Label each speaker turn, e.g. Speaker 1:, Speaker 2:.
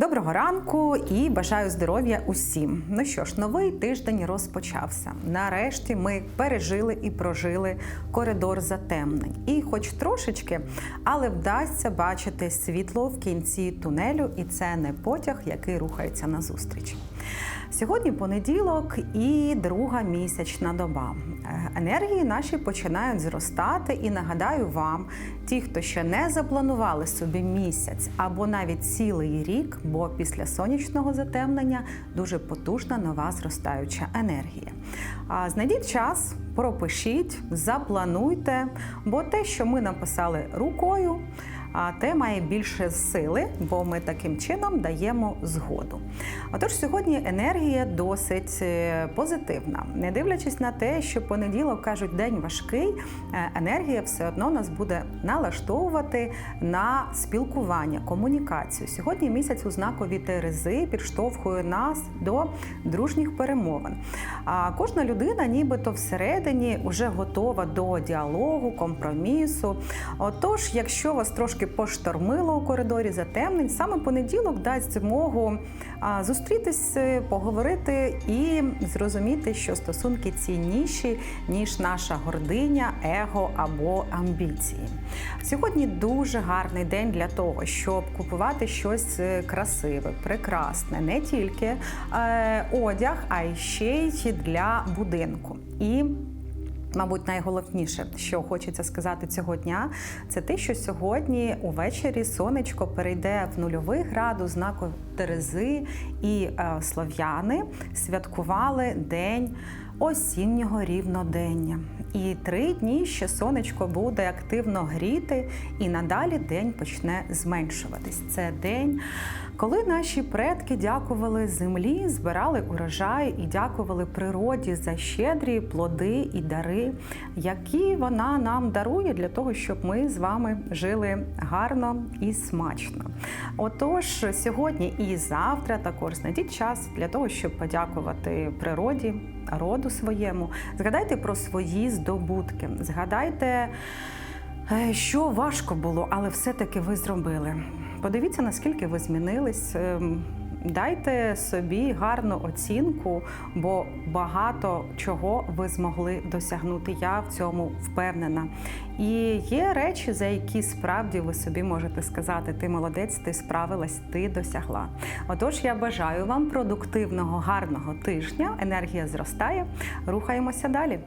Speaker 1: Доброго ранку і бажаю здоров'я усім. Ну що ж, новий тиждень розпочався. Нарешті ми пережили і прожили коридор затемнень. І, хоч трошечки, але вдасться бачити світло в кінці тунелю, і це не потяг, який рухається назустріч. Сьогодні понеділок і друга місячна доба. Е, Енергії наші починають зростати, і нагадаю вам, ті, хто ще не запланували собі місяць або навіть цілий рік, бо після сонячного затемнення дуже потужна нова зростаюча енергія. Знайдіть час, пропишіть, заплануйте, бо те, що ми написали рукою, те має більше сили, бо ми таким чином даємо згоду. Отож, сьогодні енергія досить е, позитивна. Не дивлячись на те, що понеділок кажуть день важкий, е, енергія все одно нас буде налаштовувати на спілкування, комунікацію. Сьогодні місяць у знакові Терези підштовхує нас до дружніх перемовин. А кожна людина, нібито всередині, вже готова до діалогу, компромісу. Отож, якщо вас трошки поштормило у коридорі затемнень, саме понеділок дасть змогу зустрітись, поговорити і зрозуміти, що стосунки цінніші, ніж наша гординя, его або амбіції. Сьогодні дуже гарний день для того, щоб купувати щось е, красиве, прекрасне, не тільки е, одяг, а й ще й для будинку. І Мабуть, найголовніше, що хочеться сказати цього дня, це те, що сьогодні увечері сонечко перейде в нульовий градус знаку Терези і е, слов'яни святкували день осіннього рівнодення. І три дні ще сонечко буде активно гріти, і надалі день почне зменшуватись. Це день, коли наші предки дякували землі, збирали урожай і дякували природі за щедрі плоди і дари, які вона нам дарує для того, щоб ми з вами жили гарно і смачно. Отож, сьогодні і завтра також знайдіть час для того, щоб подякувати природі, роду своєму. Згадайте про свої здобутки. Згадайте. е, Що важко було, але все-таки ви зробили. Подивіться, наскільки ви змінились. Ем, Дайте собі гарну оцінку, бо багато чого ви змогли досягнути. Я в цьому впевнена. І є речі, за які справді ви собі можете сказати: ти молодець, ти справилась, ти досягла. Отож, я бажаю вам продуктивного, гарного тижня. Енергія зростає. Рухаємося далі.